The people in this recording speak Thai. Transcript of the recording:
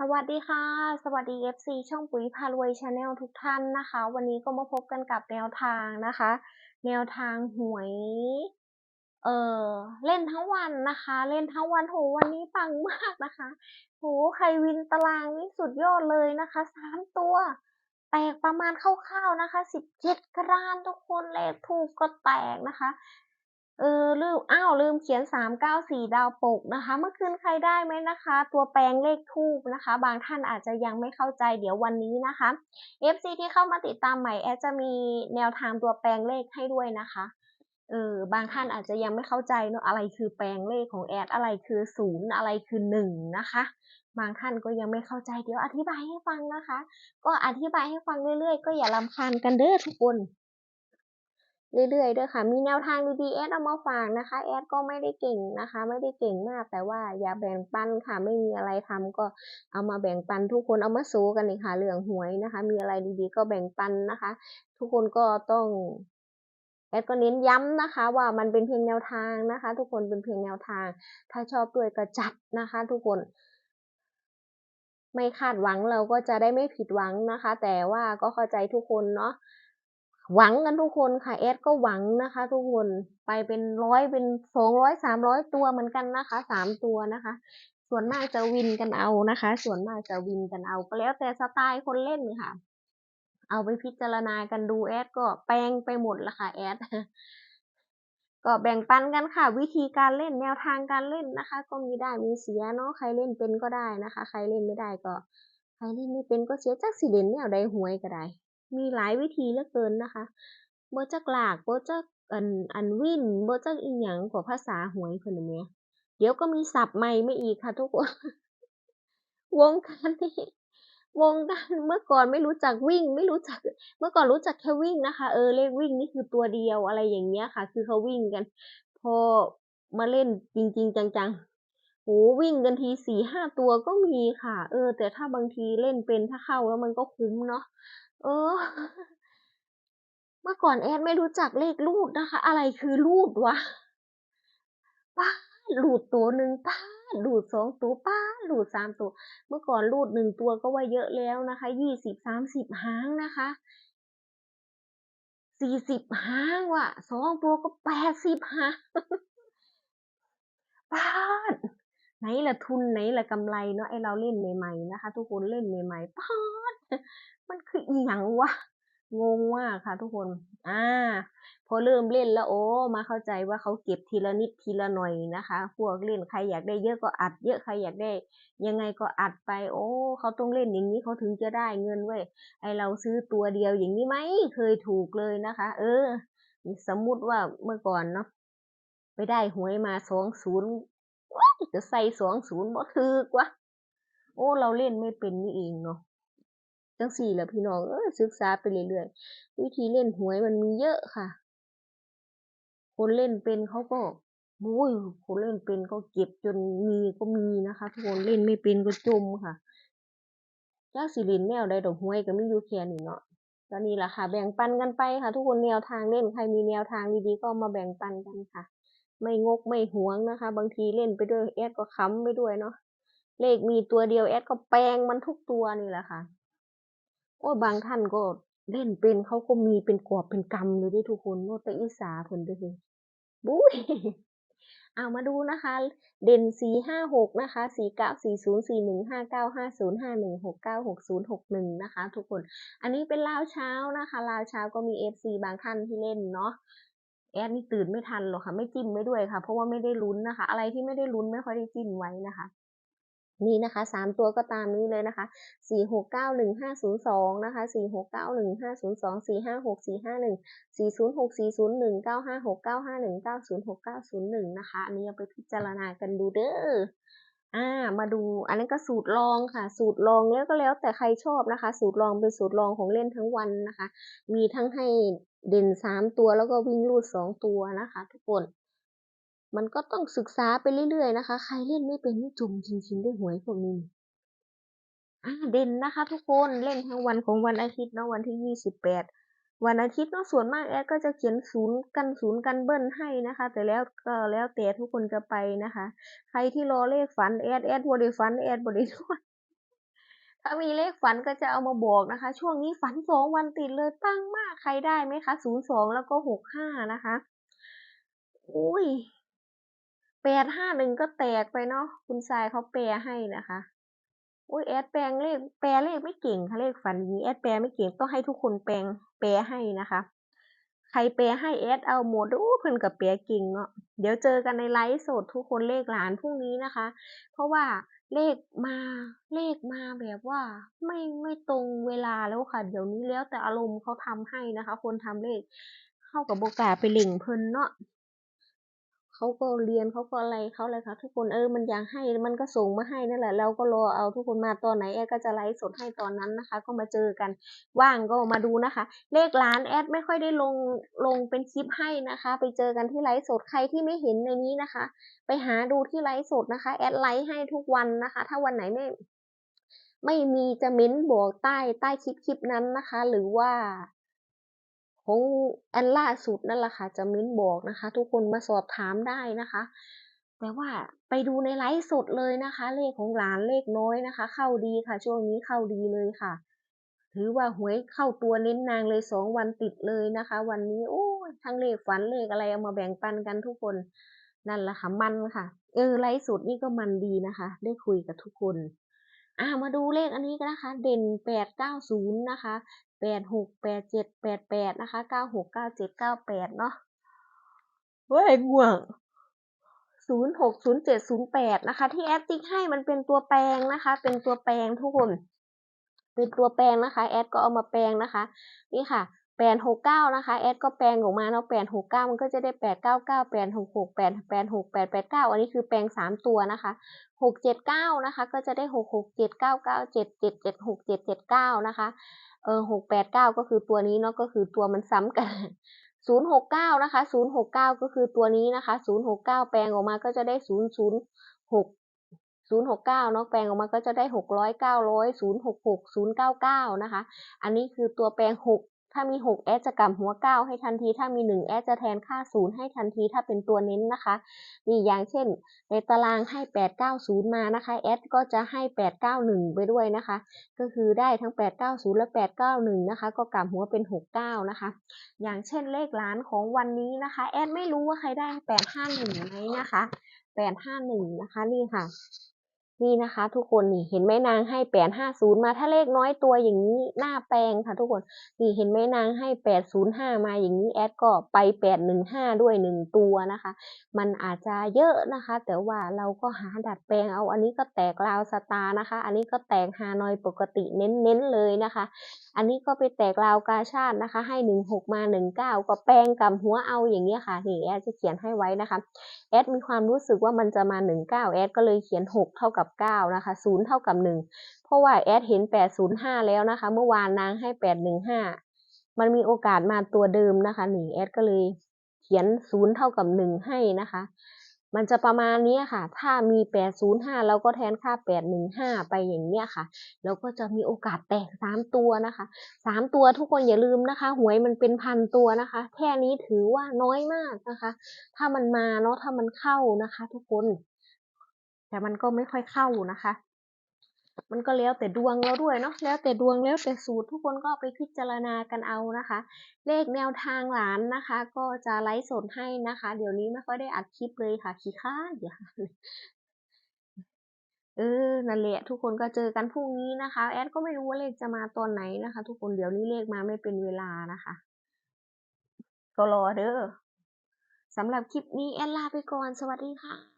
สวัสดีค่ะ สวัสดี FC ช่องปุ๋ยพารวยชาแนลทุกท่านนะคะ วันนี้ก็มาพบกันกับแนวทางนะคะ แนวทางหวย เออเล่นทั้งวันนะคะ เล่นทั้งวันโหวันนี้ปังมากนะคะโหใครวินตารางนี่สุดยอดเลยนะคะสามตัวแตกประมาณคร่าวๆนะคะสิบเจ็ดกรานทุกคนเลขถูกก็แตกนะคะ เออลืมอ้าวลืมเขียนสามเก้าสี่ดาวปกนะคะ เมื่อคืนใครได้ไหมนะคะ ตัวแปลงเลขทูบนะคะ บางท่านอาจจะยังไม่เข้าใจเดี๋ยววันนี้นะคะ FC ที่เข้ามาติดตามใหม่แอดจะมีแนวทางตัวแปลงเลขให้ด้วยนะคะเออบางท่านอาจจะยังไม่เข้าใจเนอะอะไรคือแปลงเลขของแอดอะไรคือศูนย์อะไรคือหนึ่งนะคะ บางท่านก็ยังไม่เข้าใจเดี๋ยวอธิบายให้ฟังนะคะ ก็อธิบายให้ฟังเรื่อยๆ ก็อย่าลำคาญกันเด้อทุกคน เรื่อยๆเด้อค่ะ มีแนวทางดีๆแอดเอามาฝากนะคะ แอดก็ไม่ได้เก่งนะคะ ไม่ได้เก่งมาก แต่ว่าอย่าแบ่งปันค่ะ ไม่มีอะไรทำก็เอามาแบ่งปันทุกคนเอามาสู้กันนี่ค่ะเรื่องหวยนะคะ มีอะไรดีๆก็แบ่งปันนะคะ ทุกคนก็ต้องแอดก็เน้นย้ำนะคะ ว่ามันเป็นเพียงแนวทางนะคะ ทุกคนเป็นเพียงแนวทาง ถ้าชอบด้วยก็จัดนะคะ ทุกคนไม่คาดหวังเราก็จะได้ไม่ผิดหวังนะคะ แต่ว่าก็เข้าใจทุกคนเนาะ หวังกันทุกคนค่ะแอดก็หวังนะคะ ทุกคนไปเป็นร้อยเป็นสองร้อยสามร้อยตัวเหมือนกันนะคะสามตัวนะคะ ส่วนมากจะวินกันเอานะคะ ส่วนมากจะวินกันเอาก็แล้วแต่สไตล์คนเล่นค่ะ เอาไปพิจารณากันดูแอดก็แปลงไปหมดละค่ะแอดก็แบ่งปันกันค่ะ วิธีการเล่นแนวทางการเล่นนะคะ ก็มีได้มีเสียเนาะใครเล่นเป็นก็ได้นะคะ ใครเล่นไม่ได้ก็ ใครเล่นไม่เป็นก็เสียจักสิเล่นแนวใดหวยก็ได้ มีหลายวิธีเหลือเกินนะคะบ่จักหลากบ่จักอันอันวินบ่จักอีหยังกว่าภาษาหวยเพิ่นน่ะแหมเดี๋ยวก็มีศัพท์ใหม่มาอีกค่ะทุกคน วงการนี้วงการเมื่อก่อนไม่รู้จักวิ่ง ไม่รู้จัก เมื่อก่อนรู้จักแค่วิ่งนะคะ เออเลขวิ่งนี่คือตัวเดียวอะไรอย่างเงี้ยค่ะ คือเขาวิ่งกัน พอมาเล่นจริง ๆ จังๆ โหวิ่งกันทีสี่ห้าตัวก็มีค่ะ เออ แต่ถ้าบางทีเล่นเป็นถ้าเข้าแล้วมันก็คุ้มเนาะเออ เมื่อก่อนแอดไม่รู้จักเลขรูดนะคะ อะไรคือรูดวะป้าดรูดตัวหนึ่งป้าดรูดสองตัวป้าดรูดสามตัว เมื่อก่อนรูดหนึ่งตัวก็ว่าเยอะแล้วนะคะยี่สิบสามสิบหางนะคะสี่สิบห้างว่ะสองตัวก็แปดสิบห้างป้า ไหนละทุนไหนละกำไรเนาะไอเราเล่นใหม่ๆนะคะ ทุกคนเล่นใหม่ๆป้าดมันคืออีหยังวะงงมากค่ะ ทุกคนอ่าพอเริ่มเล่นแล้วโอ้มาเข้าใจว่าเขาเก็บทีละนิดทีละหน่อยนะคะ พวกเล่นใครอยากได้เยอะก็อัด เยอะใครอยากได้ ยังไงก็อัดไป โอ้เขาต้องเล่นอย่างนี้เขาถึงจะได้เงินเว้ยไอเราซื้อตัวเดียวอย่างนี้ไหมเคยถูกเลยนะคะ เออ สมมุติว่าเมื่อก่อนเนาะไปได้หวยมาสองศูนย์ จะใส่สองศูนย์บ่ถือกวะโอ้เราเล่นไม่เป็นนี่เองเนาะจังสี่แหละพี่น้องเออศึกษาไปเรื่อยๆวิธีเล่นหวยมันมีเยอะค่ะ คนเล่นเป็นเขาก็โอ้ยคนเล่นเป็นก็เก็บจนมีก็มีนะคะทุกคนเล่นไม่เป็นก็จมค่ะจักสิเล่นแนวใดดอกหวยก็มีอยู่แค่นี้เนาะก็นี่แหละค่ะ แบ่งปันกันไปค่ะ ทุกคนแนวทางเล่นใครมีแนวทางดีๆก็มาแบ่งปันกันค่ะ ไม่งกไม่หวงนะคะ บางทีเล่นไปด้วยแอดก็ค้ำไปด้วยเนาะเลขมีตัวเดียวแอดก็แปลงมันทุกตัวนี่แหละค่ะ โอ้บางท่านก็เล่นเป็นเขาก็มีเป็นกอบเป็นกำเลยด้วยทุกคนโนตอีสาเพิ่นด้อคือบุ้ยเอามาดูนะคะ เด่นสี่ห้าหกนะคะสี่เก้าสี่ศูนย์สี่หนึ่งห้าเก้าห้าศูนย์ห้าหนึ่งหกเก้าหกศูนย์หกหนึ่งนะคะ ทุกคน อันนี้เป็นลาวเช้านะคะลาวเช้าก็มีเอฟซีบางท่านที่เล่นเนาะ แอดนี่ตื่นไม่ทันหรอกค่ะ ไม่จิ้มไม่ด้วยค่ะ เพราะว่าไม่ได้ลุ้นนะคะ อะไรที่ไม่ได้ลุ้นไม่ค่อยได้จิ้มไว้นะคะ นี่นะคะสามตัวก็ตามนี้เลยนะคะสี่หกเก้าหนึ่งห้าศูนย์สองนะคะสี่หกเก้าหนึ่งห้าศูนย์สองสี่ห้าหกสี่ห้าหนึ่งสี่ศูนย์หกสี่ศูนย์หนึ่งเก้าห้าหกเก้าห้าหนึ่งเก้าศูนย์หกเก้าศูนย์หนึ่งนะคะ อันนี้เอาไปพิจารณากันดูเด้อ อ่า มาดู อันนี้นก็สูตรลองค่ะ สูตรลองแล้วก็แล้วแต่ใครชอบนะคะ สูตรลองเป็นสูตรลองของเล่นทั้งวันนะคะ มีทั้งให้เด่นสามตัวแล้วก็วิ่งลูดสองตัวนะคะ ทุกคน มันก็ต้องศึกษาไปเรื่อยๆนะคะ ใครเล่นไม่เป็นนี่จมจริงๆได้หวยพวกนี้อ่าเด่นนะคะ ทุกคนเล่นทั้งวันของวันอาทิตย์เนาะวันที่ยี่สิบแปด วันอาทิตย์เนาะส่วนมากแอดก็จะเขียนศูนย์กันศูนย์กันเบิ้ลให้นะคะ แต่แล้วก็แล้วแต่ทุกคนจะไปนะคะ ใครที่รอเลขฝันแอดแอดบริฝันแอดบรินวดถ้ามีเลขฝันก็จะเอามาบอกนะคะ ช่วงนี้ฝันสองวันติดเลยปังมากใครได้ไหมคะศูนย์สองแล้วก็หกห้านะคะอุ้ยแปดห้าหนึ่งก็แตกไปเนาะคุณทรายเขาแปลให้นะคะอุ้ยแอดแปลงเลขแปลเลขไม่เก่งค่ะเลขฝันนี้แอดแปลไม่เก่งต้องให้ทุกคนแปลง แปลให้นะคะ ใครแปลให้แอดเอาหมดอู้เพิ่นกับแปลเก่งเนาะเดี๋ยวเจอกันในไลฟ์สดทุกคนเลขหลานพรุ่งนี้นะคะ เพราะว่าเลขมาเลขมาแบบว่า ไม่ไม่ตรงเวลาแล้วค่ะ เดี๋ยวนี้แล้วแต่อารมณ์เขาทำให้นะคะ คนทำเลข เข้ากับโบกาไปเล่งเพิ่นเนาะ เขาก็เรียนเขาก็อะไรเขาเลยค่ะ ทุกคนเออมันอยากให้มันก็ส่งมาให้นั่นแหละเราก็รอเอาทุกคนมาตอนไหนแอดก็จะไลฟ์สดให้ตอนนั้นนะคะ ก็มาเจอกันว่างก็มาดูนะคะ เลขร้านแอดไม่ค่อยได้ลงลงเป็นคลิปให้นะคะ ไปเจอกันที่ไลฟ์สดใครที่ไม่เห็นในนี้นะคะ ไปหาดูที่ไลฟ์สดนะคะ แอดไลฟ์ให้ทุกวันนะคะ ถ้าวันไหนไม่ไม่มีจะเม้นบอกใต้ใต้คลิปคลิปนั้นนะคะ หรือว่า ของอันล่าสุดนั่นแหละค่ะจะเม้นบอกนะคะ ทุกคนมาสอบถามได้นะคะ แต่ว่าไปดูในไลฟ์สดเลยนะคะ เลขของหลานเลขน้อยนะคะ เข้าดีค่ะ ช่วงนี้เข้าดีเลยค่ะ ถือว่าหวยเข้าตัวเน้นนางเลยสองวันติดเลยนะคะ วันนี้โอ้ยทั้งเลขฝันเลขอะไรเอามาแบ่งปันกันทุกคนนั่นแหละค่ะมันค่ะ เออไลฟ์สดนี่ก็มันดีนะคะ ได้คุยกับทุกคนอ่ามาดูเลขอันนี้กันนะคะ เด่นแปดเก้าศูนย์นะคะ แปดหกแปดเจ็ดแปดแปดนะคะเก้าหกเก้าเจ็ดเก้าแปดเนาะเว้ยง่วงศูนย์หกศูนย์เจ็ดศูนย์แปดนะคะ ที่แอดติ๊กให้มันเป็นตัวแปลงนะคะ เป็นตัวแปลงทุกคน เป็นตัวแปลงนะคะ แอดก็เอามาแปลงนะคะ นี่ค่ะแปดหกเก้านะคะ แอดก็แปลงออกมาเนาะแปดหกเก้ามันก็จะได้แปดเก้าเก้าแปดหกหกแปดแปดหกแปดแปดเก้าอันนี้คือแปลงสามตัวนะคะหกเจ็ดเก้านะคะ ก็จะได้หกหกเจ็ดเก้าเก้าเจ็ดเจ็ดเจ็ดหกเจ็ดเจ็ดเก้านะคะ เออหกแปดเก้าก็คือตัวนี้เนาะก็คือตัวมันซ้ำกันศูนย์หกเก้านะคะศูนย์หกเก้าก็คือตัวนี้นะคะศูนย์หกเก้าแปลงออกมาก็จะได้ศูนย์ศูนย์หกศูนย์หกเก้าเนาะแปลงออกมาก็จะได้หกร้อยเก้าร้อยศูนย์หกหกศูนย์เก้าเก้านะคะ อันนี้คือตัวแปลงหก ถ้ามี 6 แอดจะกลับหัว 9 ให้ทันที ถ้ามี 1 แอดจะแทนค่า 0 ให้ทันที ถ้าเป็นตัวเน้นนะคะ นี่อย่างเช่น ในตารางให้ 890 มานะคะ แอดก็จะให้ 891 ไปด้วยนะคะ ก็คือได้ทั้ง 890 และ 891 นะคะ ก็กลับหัวเป็น 69 นะคะ อย่างเช่นเลขล้านของวันนี้นะคะ แอดไม่รู้ว่าใครได้ 851ไหมนะคะ 851 นะคะ นี่ค่ะ นี่นะคะ ทุกคนนี่เห็นไหมนางให้แปดห้าศูนย์มาถ้าเลขน้อยตัวอย่างนี้หน้าแปลงค่ะ ทุกคนนี่เห็นไหมนางให้แปดศูนย์ห้ามาอย่างนี้แอดก็ไปแปดหนึ่งห้าด้วยหนึ่งตัวนะคะ มันอาจจะเยอะนะคะ แต่ว่าเราก็หาดัดแปลงเอาอันนี้ก็แตกราวสตาร์นะคะ อันนี้ก็แตกฮานอยปกติเน้นๆเลยนะคะ อันนี้ก็ไปแตกราวกาชาตินะคะ ให้หนึ่งหกมาหนึ่งเก้าก็แปลงกับหัวเอาอย่างเงี้ค่ะนี่แอดจะเขียนให้ไว้นะคะแอดมีความรู้สึกว่ามันจะมาหนึ่งเก้าแอดก็เลยเขียนหกเท่ากับเก้านะคะศูนย์เท่ากับหนึ่งเพราะว่าแอดเห็นแปดศูนย์ห้าแล้วนะคะ เมื่อวานนางให้แปดหนึ่งห้ามันมีโอกาสมาตัวเดิมนะคะนี่แอดก็เลยเขียนศูนย์เท่ากับหนึ่งให้นะคะ มันจะประมาณนี้ค่ะ ถ้ามีแปดศูนย์ห้าเราก็แทนค่าแปดหนึ่งห้าไปอย่างเนี้ยค่ะ แล้วก็จะมีโอกาสแตกสามตัวนะคะสามตัวทุกคนอย่าลืมนะคะ หวยมันเป็นพันตัวนะคะ แค่นี้ถือว่าน้อยมากนะคะ ถ้ามันมาเนาะ ถ้ามันเข้านะคะ ทุกคน แต่มันก็ไม่ค่อยเข้านะคะ มันก็แล้วแต่ดวงเราด้วยเนาะแล้วแต่ดวงแล้วแต่สูตรทุกคนก็ไปพิจารณากันเอานะคะ เลขแนวทางหลานนะคะ ก็จะไลฟ์สดให้นะคะ เดี๋ยวนี้ไม่ค่อยได้อัดคลิปเลยค่ะขี้ข้าอย่าเออ นั่นแหละทุกคนก็เจอกันพรุ่งนี้นะคะ แอดก็ไม่รู้ว่าเลขจะมาตอนไหนนะคะ ทุกคนเดี๋ยวนี้เลขมาไม่เป็นเวลานะคะ ก็รอเด้อสำหรับคลิปนี้แอดลาไปก่อน สวัสดีค่ะ